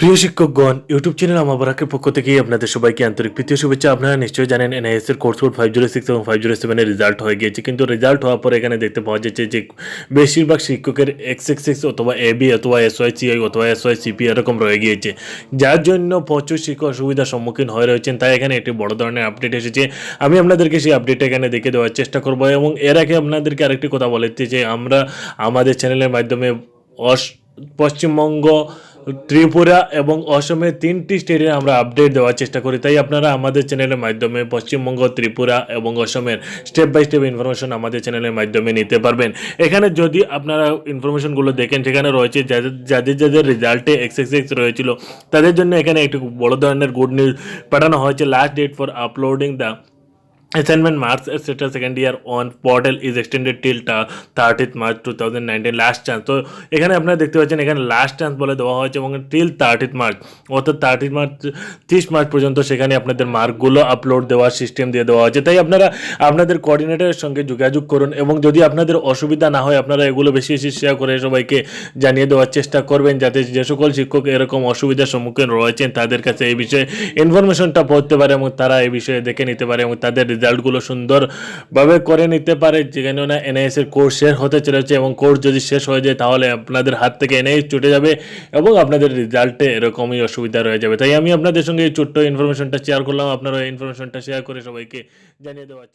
প্রিয় শিক্ষকগণ, YouTube channel আমাবরাকের পক্ষ থেকে আপনাদের সবাইকে আন্তরিক প্রীতীয় শুভেচ্ছা। আপনারা নিশ্চয়ই জানেন, এনআইএস এর course code five zero six এবং ফাইভ জিরো সেভেনের রেজাল্ট হয়ে গিয়েছে। কিন্তু রেজাল্ট হওয়ার পর এখানে দেখতে পাওয়া যাচ্ছে যে, বেশিরভাগ শিক্ষকের এক্স এক্স এক্স অথবা এ বি অথবা এস ওয়াই সিআই অথবা এস ওয়াই সিপি এরকম রয়ে গিয়েছে। যার জন্য প্রচুর শিক্ষক অসুবিধার সম্মুখীন হয়ে রয়েছেন। তাই এখানে একটি বড় ধরনের আপডেট এসেছে। আমি আপনাদেরকে সেই আপডেটটা এখানে দেখে দেওয়ার চেষ্টা করব এবং এর আগে আপনাদেরকে আরেকটি কথা বলেছি যে, আমরা আমাদের চ্যানেলের মাধ্যমে অস পশ্চিমবঙ্গ ত্রিপুরা এবং অসমের তিনটি স্টেটের আমরা আপডেট দেওয়ার চেষ্টা করি। তাই আপনারা আমাদের চ্যানেলের মাধ্যমে পশ্চিমবঙ্গ, ত্রিপুরা এবং অসমের স্টেপ বাই স্টেপ ইনফরমেশন আমাদের চ্যানেলের মাধ্যমে নিতে পারবেন। এখানে যদি আপনারা ইনফরমেশনগুলো দেখেন, সেখানে রয়েছে যাদের যাদের যাদের রেজাল্টে এক্স এক্স এক্স রয়েছিল, তাদের জন্য এখানে একটি বড় ধরনের গুড নিউজ পাঠানো হয়েছে। Last date for uploading the assignment marks etc second year on, portal is extended till thirtieth March two thousand nineteen last chance তো এখানে আপনারা দেখতে পাচ্ছেন, এখানে লাস্ট চান্স বলে দেওয়া হয়েছে এবং টিল থার্টিথ মার্চ অর্থাৎ থার্টিথ মার্চ তিরিশ মার্চ পর্যন্ত সেখানে আপনাদের মার্কগুলো আপলোড দেওয়ার সিস্টেম দিয়ে দেওয়া হয়েছে। তাই আপনারা, আপনাদের কোঅর্ডিনেটরের সঙ্গে যোগাযোগ করুন এবং যদি আপনাদের অসুবিধা না হয়, আপনারা এগুলো বেশি বেশি শেয়ার করে সবাইকে জানিয়ে দেওয়ার চেষ্টা করবেন যাতে যে সকল শিক্ষক এরকম অসুবিধার সম্মুখীন রয়েছেন, তাদের কাছে এই বিষয়ে ইনফরমেশনটা পড়তে পারে এবং তারা এই বিষয়ে দেখে নিতে পারে এবং তাদের রেজাল্টগুলো সুন্দরভাবে করে নিতে পারে যেখানে না এনআইএস এর কোর্স শেষ হতে চলেছে এবং কোর্স যদি শেষ হয়ে যায় তাহলে আপনাদের হাত থেকে এনআইএস ছুটে যাবে এবং আপনাদের রেজাল্টে এরকমই অসুবিধা রয়ে যাবে। তাই আমি আপনাদের সঙ্গে এই ছোট্ট ইনফরমেশনটা শেয়ার করলাম। আপনারা এই ইনফরমেশনটা শেয়ার করে সবাইকে জানিয়ে দেওয়ার